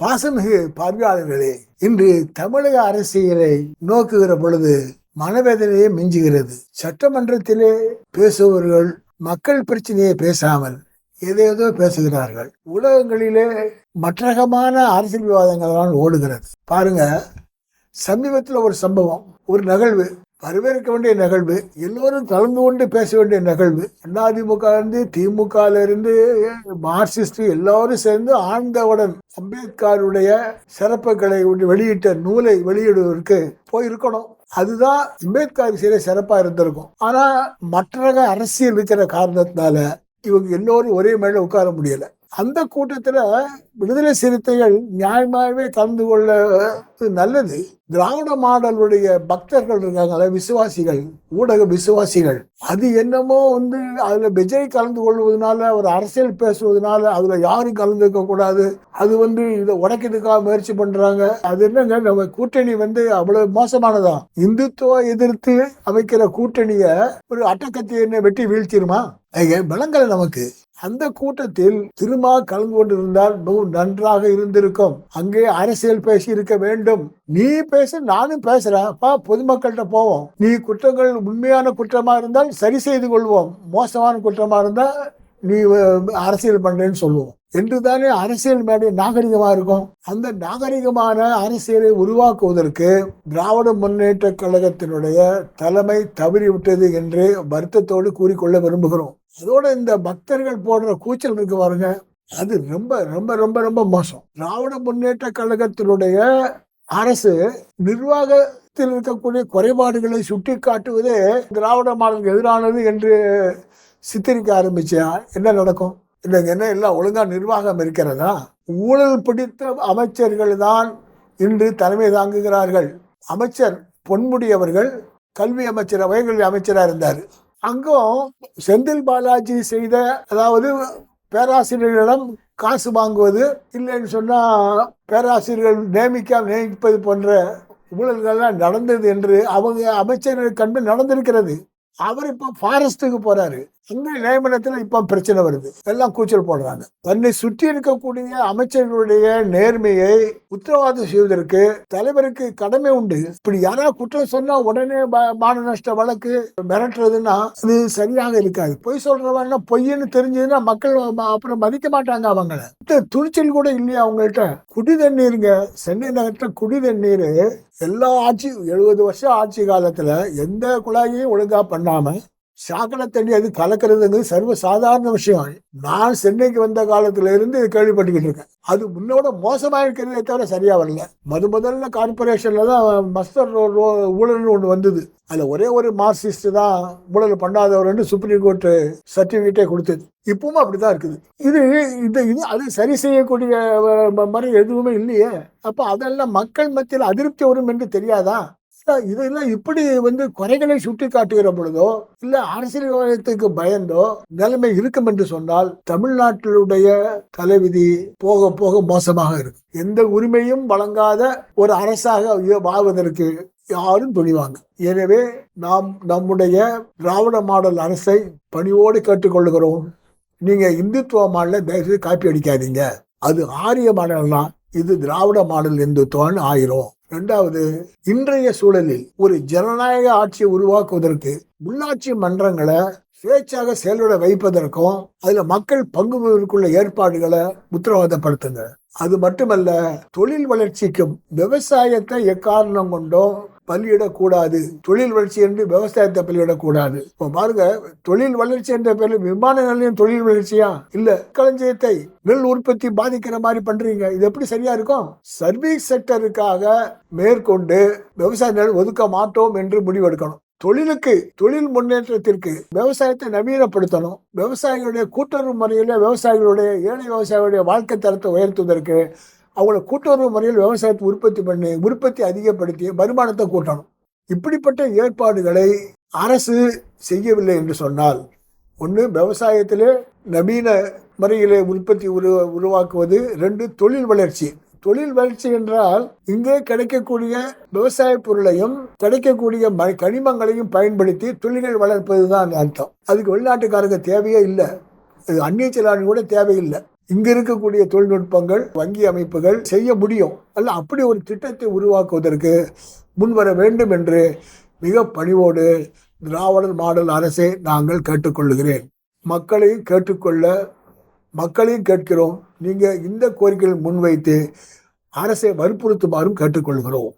பாசமிகு பார்வையாளர்களே இன்று தமிழக அரசியலை நோக்குகிற பொழுது மனவேதனையே மிஞ்சுகிறது. சட்டமன்றத்திலே பேசுபவர்கள் மக்கள் பிரச்சனையை பேசாமல் எதையதோ பேசுகிறார்கள். உலகங்களிலே மற்றகமான அரசியல் விவாதங்கள் தான் ஓடுகிறது. பாருங்க சமீபத்தில் ஒரு சம்பவம் ஒரு நிகழ்வு வரவேற்க வேண்டிய நிகழ்வு எல்லோரும் கலந்து கொண்டு பேச வேண்டிய நிகழ்வு அதிமுகலேருந்து திமுகலேருந்து மார்க்சிஸ்ட் எல்லாரும் சேர்ந்து ஆழ்ந்தவுடன் அம்பேத்கருடைய சிறப்புகளை வெளியிட்ட நூலை வெளியிடுவதற்கு போயிருக்கணும். அதுதான் அம்பேத்கர் சிலை சிறப்பாக இருந்திருக்கும். ஆனால் மற்ற அரசியல் இருக்கிற காரணத்தினால இவங்க எல்லோரும் ஒரே மேலே உட்கார முடியலை. அந்த கூட்டத்தில் விடுதலை சிறுத்தைகள் நியாயமாகவே கலந்து கொள்ள நல்லது. திராவிட மாடலுடைய பக்தர்கள் இருக்காங்களே விசுவாசிகள் ஊடக விசுவாசிகள். அது என்னமோ வந்து அதில் விஜய் கலந்து கொள்வதனால ஒரு அரசியல் பேசுவதனால அதில் யாரும் கலந்துக்க கூடாது. அது வந்து இதை உடைக்கிறதுக்காக முயற்சி பண்ணுறாங்க அது என்னங்க நம்ம கூட்டணி வந்து அவ்வளோ மோசமானதான் இந்துத்துவ எதிர்த்து அமைக்கிற கூட்டணியை ஒரு அட்டக்கத்தியை என்ன வெட்டி வீழ்த்திடுமா விளங்கலை நமக்கு. அந்த கூட்டத்தில் திரும்ப கலந்து கொண்டிருந்தால் மிகவும் நன்றாக இருந்திருக்கும். அங்கே அரசியல் பேசி இருக்க வேண்டும். நீ பேச நானும் பேசுறேன். அப்பா பொதுமக்கள்கிட்ட போவோம். நீ குற்றங்கள் உண்மையான குற்றமா இருந்தால் சரி செய்து கொள்வோம். மோசமான குற்றமா இருந்தால் நீ அரசியல் பண்றேன்னு சொல்லுவோம். என்று தானே அரசியல் மேடை நாகரிகமா இருக்கும். அந்த நாகரிகமான அரசியலை உருவாக்குவதற்கு திராவிட முன்னேற்ற கழகத்தினுடைய தலைமை தவறிவிட்டது என்று வருத்தத்தோடு கூறிக்கொள்ள விரும்புகிறோம். அதோட இந்த பக்தர்கள் போடுற கூச்சல் இருக்கு பாருங்க. அது ரொம்ப ரொம்ப ரொம்ப ரொம்ப மோசம். திராவிட முன்னேற்ற கழகத்தினுடைய அரசு நிர்வாகத்தில் இருக்கக்கூடிய குறைபாடுகளை சுட்டி காட்டுவது திராவிட மாடலுக்கு எதிரானது என்று சித்தரிக்க ஆரம்பிச்சா என்ன நடக்கும்? இல்லைங்க என்ன எல்லாம் ஒழுங்கா நிர்வாகம் இருக்கிறதா? ஊழல் பிடித்த அமைச்சர்கள் தான் இன்று தலைமை தாங்குகிறார்கள். அமைச்சர் பொன்முடி அவர்கள் கல்வி அமைச்சர் வயல்கல்வி அமைச்சராக இருந்தார். அங்கும் செந்தில் பாலாஜி செய்த அதாவது பேராசிரியர்களிடம் காசு வாங்குவது இல்லைன்னு சொன்னால் பேராசிரியர்கள் நியமிக்க நியமிப்பது போன்ற ஊழல்கள்லாம் நடந்தது என்று அவங்க அமைச்சர்கள் கண்டு நடந்திருக்கிறது. அவர் இப்போ ஃபாரஸ்ட்டுக்கு போகிறாரு இந்த நியமனத்தில் இப்போ பிரச்சனை வருது. எல்லாம் கூச்சல் போடுறாங்க. தன்னை சுற்றி இருக்கக்கூடிய அமைச்சர்களுடைய நேர்மையை உத்தரவாதம் செய்வதற்கு தலைவருக்கு கடமை உண்டு. இப்படி யாராவது குற்றம் சொன்னா உடனே மான நஷ்ட வழக்கு மிரட்டுறதுன்னா இது சரியாக இருக்காது. பொய் சொல்றவன்னா பொய்ன்னு தெரிஞ்சதுன்னா மக்கள் அப்புறம் மதிக்க மாட்டாங்க அவங்கள. துணிச்சல் கூட இல்லையா அவங்கள்ட்ட? குடி தண்ணீருங்க சென்னை நகரத்தில் குடி தண்ணீர் எல்லா ஆட்சி எழுபது வருஷம் ஆட்சி காலத்துல எந்த குழாயையும் ஒழுங்கா பண்ணாம சாக்கடை தண்ணி அது கலக்கிறதுங்கிறது சர்வ சாதாரண விஷயம். நான் சென்னைக்கு வந்த காலத்துல இருந்து கேள்விப்பட்டுக்கிட்டு இருக்கேன். அது முன்னோட மோசமா இருக்கிறதே தவிர சரியா வரல. மது முதல்ல கார்பரேஷன்ல தான் மஸ்டர் ஊழல்னு ஒன்று வந்தது. அதுல ஒரே ஒரு மார்க்சிஸ்ட் தான் ஊழல் பண்ணாதவர்னு சுப்ரீம் கோர்ட்டு சர்டிபிகேட்டே கொடுத்தது. இப்பவும் அப்படிதான் இருக்குது. இது இது இது அது சரி செய்யக்கூடிய மாதிரி எதுவுமே இல்லையே. அப்ப அதெல்லாம் மக்கள் மத்தியில் அதிருப்தி வரும் என்று தெரியாதா? இதெல்லாம் இப்படி வந்து குறைகளை சுட்டி காட்டுகிற பொழுதோ இல்ல அரசியல்வாதத்துக்கு பயந்தோ நிலைமை இருக்கும் என்று சொன்னால் தமிழ்நாட்டினுடைய தலைவிதி போக போக மோசமாக இருக்கும் எந்த உரிமையும் வழங்காத ஒரு அரசாக வாழ்வதற்கு யாரும் துணிவாங்க. எனவே நாம் நம்முடைய திராவிட மாடல் அரசை பணிவோடு கேட்டுக்கொள்கிறோம். நீங்க இந்துத்துவ மாடல தயவுசெய்து காப்பி அடிக்காதீங்க. அது ஆரிய மாடல்னா இது திராவிட மாடல் இந்துத்துவம்னு ஆயிரும். ரெண்டாவது இன்றைய சூழலில் ஒரு ஜனநாயக ஆட்சியை உருவாக்குவதற்கு உள்ளாட்சி மன்றங்களை சுயேட்சாக செயல்பட வைப்பதற்கும் அதுல மக்கள் பங்கு பெறுவதற்குள்ள ஏற்பாடுகளை உத்தரவாதப்படுத்துங்க. அது மட்டுமல்ல தொழில் வளர்ச்சிக்கும் விவசாயத்தை எக்காரணம் கொண்டோ பலியிடக்கூடாது. தொழில் வளர்ச்சி என்று விவசாயத்தை பலியிடக்கூடாது. இப்போ பாருங்க தொழில் வளர்ச்சி என்ற பேரில் விமான நிலையம் தொழில் வளர்ச்சியா? இல்ல களஞ்சியத்தை நெல் உற்பத்தி பாதிக்கிற மாதிரி பண்றீங்க. இது எப்படி சரியா இருக்கும்? சர்வீஸ் செக்டருக்காக மேற்கொண்டு விவசாய நிலம் ஒதுக்க மாட்டோம் என்று முடிவெடுக்கணும். தொழிலுக்கு தொழில் முன்னேற்றத்திற்கு விவசாயத்தை நவீனப்படுத்தணும். விவசாயிகளுடைய கூட்டுறவு முறையில் விவசாயிகளுடைய ஏழை விவசாயிகளுடைய வாழ்க்கை தரத்தை உயர்த்துவதற்கு அவங்கள கூட்டுறவு முறையில் விவசாயத்தை உற்பத்தி பண்ணி உற்பத்தி அதிகப்படுத்தி வருமானத்தை கூட்டணும். இப்படிப்பட்ட ஏற்பாடுகளை அரசு செய்யவில்லை என்று சொன்னால் ஒன்று விவசாயத்திலே நவீன முறையிலே உற்பத்தி உரு உருவாக்குவது ரெண்டு தொழில் வளர்ச்சி. தொழில் வளர்ச்சி என்றால் இங்கே கிடைக்கக்கூடிய விவசாய பொருளையும் கிடைக்கக்கூடிய கனிமங்களையும் பயன்படுத்தி தொழில்கள் வளர்ப்பது தான் அர்த்தம். அதுக்கு வெளிநாட்டுக்காரங்க தேவையே இல்லை. அந்நிய செலாவணி கூட தேவையில்லை. இங்க இருக்கக்கூடிய தொழில்நுட்பங்கள் வங்கி அமைப்புகள் செய்ய முடியும். அல்ல அப்படி ஒரு திட்டத்தை உருவாக்குவதற்கு முன்வர வேண்டும் என்று மிக பணிவோடு திராவிடர் மாடல் அரசை நாங்கள் கேட்டுக்கொள்கிறேன். மக்களையும் கேட்டுக்கொள்ள மக்களையும் கேட்கிறோம். நீங்க இந்த கோரிக்கைகள் முன்வைத்து அரசை வற்புறுத்துமாறும் கேட்டுக்கொள்கிறோம்.